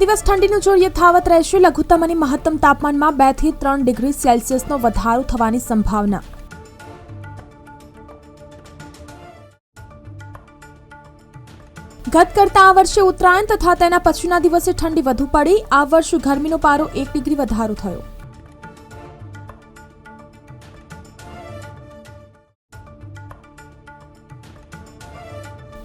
દિવસ ઠંડીનું જોર યથાવત રહેશે. લઘુત્તમ અને મહત્તમ તાપમાનમાં બેથી ત્રણ ડિગ્રી સેલ્સિયસનો વધારો થવાની સંભાવના. ગત કરતા આ વર્ષે ઉત્તરાયણ તથા તેના પછીના દિવસે ઠંડી વધુ પડી. આ વર્ષ ગરમીનો પારો એક ડિગ્રી વધારો થયો.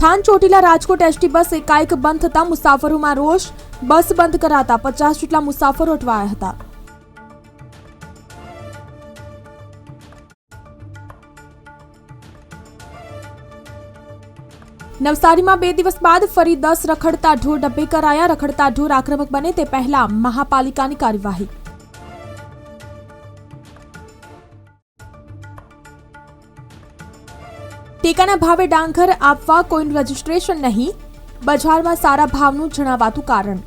થાન ચોટીલા રાજકોટ એસટી બસ એકાએક બંધ થતા મુસાફરોમાં રોષ. બસ બંધ કરાતા પચાસ જેટલા મુસાફરો અટવાયા હતા. નવસારીમાં બે દિવસ બાદ ફરી દસ રખડતા ઢોર ડબ્બે કરાયા. રખડતા ઢોર આક્રમક બને તે પહેલા મહાપાલિકાની કાર્યવાહી. ટેકાના ભાવે ડાંગર આપવા કોઈનું રજીસ્ટ્રેશન નહીં. બજારમાં સારા ભાવનું જણાવાતું કારણ.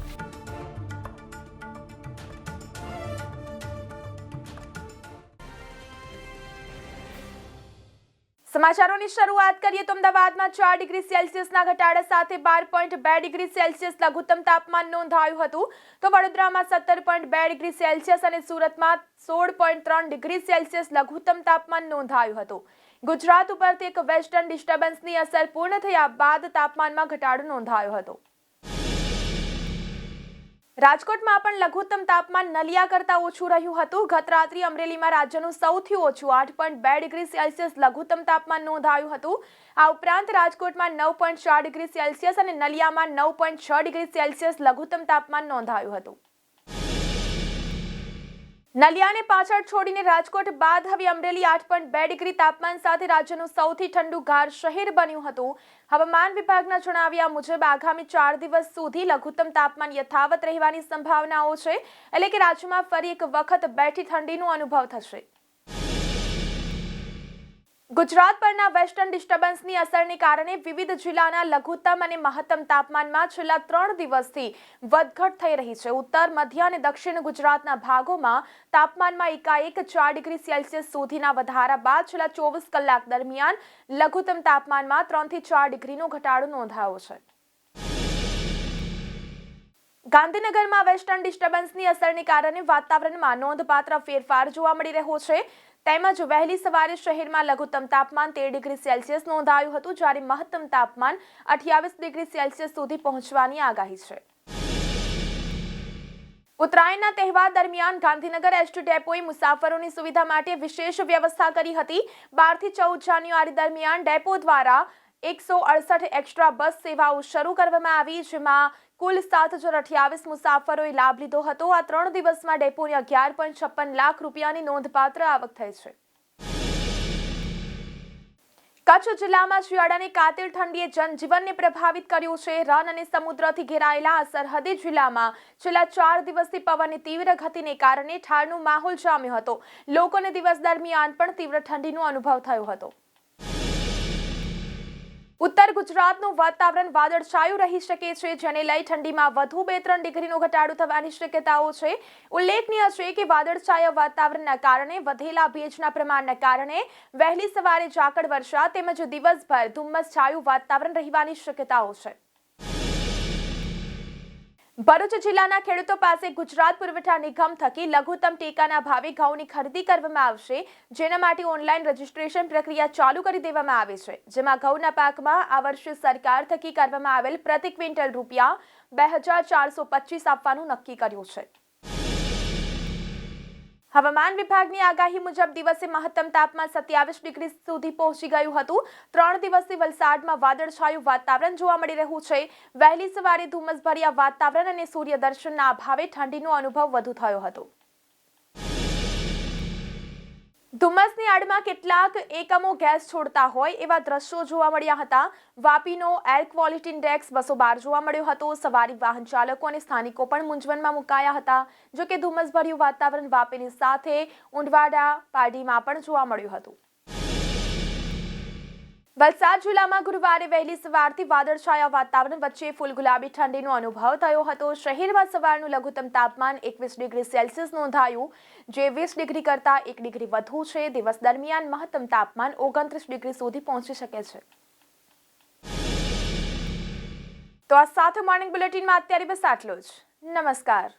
સમાચારોની શરૂઆત કરીએ તો અમદાવાદમાં ચાર ડિગ્રી સેલ્સિયસના ઘટાડા સાથે બાર પોઈન્ટ બે ડિગ્રી સેલ્સિયસ લઘુત્તમ તાપમાન નોંધાયું હતું. તો વડોદરામાં સત્તર પોઈન્ટ બે ડિગ્રી સેલ્સિયસ અને સુરતમાં સોળ પોઈન્ટ ત્રણ ડિગ્રી સેલ્સિયસ લઘુત્તમ તાપમાન નોંધાયું હતું. ગુજરાત ઉપરથી એક વેસ્ટર્ન ડિસ્ટર્બન્સની અસર પૂર્ણ થયા બાદ તાપમાનમાં ઘટાડો નોંધાયો હતો. રાજકોટમાં પણ લઘુત્તમ તાપમાન નલિયા કરતા ઓછું રહ્યું હતું. ગત રાત્રે અમરેલીમાં રાજ્યનું સૌથી ઓછું આઠ પોઈન્ટ બે ડિગ્રી સેલ્સિયસ લઘુત્તમ તાપમાન નોંધાયું હતું. આ ઉપરાંત રાજકોટમાં નવ પોઈન્ટ ચાર ડિગ્રી સેલ્સિયસ અને નલિયામાં નવ પોઈન્ટ છ ડિગ્રી સેલ્સિયસ લઘુત્તમ તાપમાન નોંધાયું હતું. નલિયાને પાછળ છોડીને રાજકોટ બાદ હવે અમરેલી આઠ પોઈન્ટ બે ડિગ્રી તાપમાન સાથે રાજ્યનું સૌથી ઠંડુ ગાર શહેર બન્યું હતું. હવામાન વિભાગના જણાવ્યા મુજબ આગામી ચાર દિવસ સુધી લઘુત્તમ તાપમાન યથાવત રહેવાની સંભાવનાઓ છે. એટલે કે રાજ્યમાં ફરી એક વખત બેઠી ઠંડીનો અનુભવ થશે. ગુજરાત પરના વેસ્ટર્ન ડિસ્ટર્બન્સની અસરને કારણે વિવિધ જિલ્લાના લઘુત્તમ અને મહત્તમ તાપમાનમાં છેલ્લા ત્રણ દિવસથી વધઘટ થઈ રહી છે. ઉત્તર, મધ્ય અને દક્ષિણ ગુજરાતના ભાગોમાં તાપમાનમાં એકાએક ચાર ડિગ્રી સેલ્સિયસ સુધીના વધારા બાદ છેલ્લા ચોવીસ કલાક દરમિયાન લઘુત્તમ તાપમાનમાં ત્રણથી ચાર ડિગ્રીનો ઘટાડો નોંધાયો છે. ગાંધીનગરમાં વેસ્ટર્ન ડિસ્ટર્બન્સની અસરને કારણે વાતાવરણમાં નોંધપાત્ર ફેરફાર જોવા મળી રહ્યો છે. તેમજ વહેલી સવારે શહેરમાં લઘુત્તમ તાપમાન તેર ડિગ્રી સેલ્સિયસ નોંધાયું હતું, જ્યારે મહત્તમ તાપમાન અઠ્યાવીસ ડિગ્રી સેલ્સિયસ સુધી પહોંચવાની આગાહી છે. ઉત્તરાયણના તહેવાર દરમિયાન ગાંધીનગર એસટી ડેપોએ મુસાફરોની સુવિધા માટે વિશેષ વ્યવસ્થા કરી હતી. બારથી ચૌદ જાન્યુઆરી દરમિયાન ડેપો દ્વારા એકસો અડસઠ એક્સ્ટ્રા બસ સેવાઓ શરૂ કરવામાં આવી, જેમાં કુલ સાત હજાર અઠ્યાવીસ મુસાફરોએ લાભ લીધો હતો. આ ત્રણ દિવસમાં ડેપોની અગિયાર પોઈન્ટ છપ્પન લાખ રૂપિયાની નોંધપાત્ર આવક થઈ છે. કચ્છ જિલ્લામાં શિયાળાની કાતિલ ઠંડીએ જનજીવનને પ્રભાવિત કર્યું છે. રન અને સમુદ્રથી ઘેરાયેલા આ સરહદી જિલ્લામાં છેલ્લા ચાર દિવસથી પવનની તીવ્ર ગતિને કારણે ઠારનું માહોલ જામ્યો હતો. લોકોને દિવસ દરમિયાન પણ તીવ્ર ઠંડીનો અનુભવ થયો હતો. ઉત્તર ગુજરાતનું વાતાવરણ વાદળછાયું રહી શકે છે, જેને લઈ ઠંડીમાં વધુ બે ત્રણ ડિગ્રીનો ઘટાડો થવાની શક્યતાઓ છે. ઉલ્લેખનીય છે કે વાદળછાયા વાતાવરણના કારણે વધેલા ભેજના પ્રમાણના કારણે વહેલી સવારે ઝાકળ વર્ષા તેમજ દિવસભર ધુમ્મસ છાયું વાતાવરણ રહેવાની શક્યતાઓ છે. ભરૂચ જિલ્લાના ખેડૂતો પાસે ગુજરાત પુરવઠા નિગમ થકી લઘુત્તમ ટેકાના ભાવે ઘઉંની ખરીદી કરવામાં આવશે, જેના માટે ઓનલાઈન રજીસ્ટ્રેશન પ્રક્રિયા ચાલુ કરી દેવામાં આવી છે. જેમાં ઘઉંના પાકમાં આ વર્ષે સરકાર થકી કરવામાં આવેલ પ્રતિ ક્વિન્ટલ રૂપિયા બે હજાર ચારસો પચીસ આપવાનું નક્કી કર્યું છે. હવામાન વિભાગની આગાહી મુજબ દિવસે મહત્તમ તાપમાન સત્યાવીસ ડિગ્રી સુધી પહોંચી ગયું હતું. ત્રણ દિવસથી વલસાડમાં વાદળછાયું વાતાવરણ જોવા મળી રહ્યું છે. વહેલી સવારે ધુમ્મસભર્યા વાતાવરણ અને સૂર્યદર્શનના અભાવે ઠંડીનો અનુભવ વધુ થયો હતો. ધુમ્મસની આડમાં કેટલાક એકમો ગેસ છોડતા હોય એવા દ્રશ્યો જોવા મળ્યા હતા. વાપીનો એર ક્વોલિટી ઇન્ડેક્સ બસો બાર જોવા મળ્યો હતો. સવારી વાહન ચાલકો અને સ્થાનિકો પણ મૂંઝવણમાં મુકાયા હતા. જો કે ધુમ્મસભર્યું વાતાવરણ વાપીની સાથે ઉંડવાડા પારડીમાં પણ જોવા મળ્યું હતું. વલસાડ જિલ્લામાં ગુરુવારે વહેલી સવારથી વાદળછાયા વાતાવરણ વચ્ચે ફૂલ ગુલાબી ઠંડીનો અનુભવ થયો હતો. શહેરમાં સવારનું લઘુત્તમ તાપમાન એકવીસ ડિગ્રી સેલ્સિયસ નોંધાયું, જે વીસ ડિગ્રી કરતાં એક ડિગ્રી વધુ છે. દિવસ દરમિયાન મહત્તમ તાપમાન ઓગણત્રીસ ડિગ્રી સુધી પહોંચી શકે છે. તો આ સાથે મોર્નિંગ બુલેટિનમાં અત્યારે બસ આટલું જ. નમસ્કાર.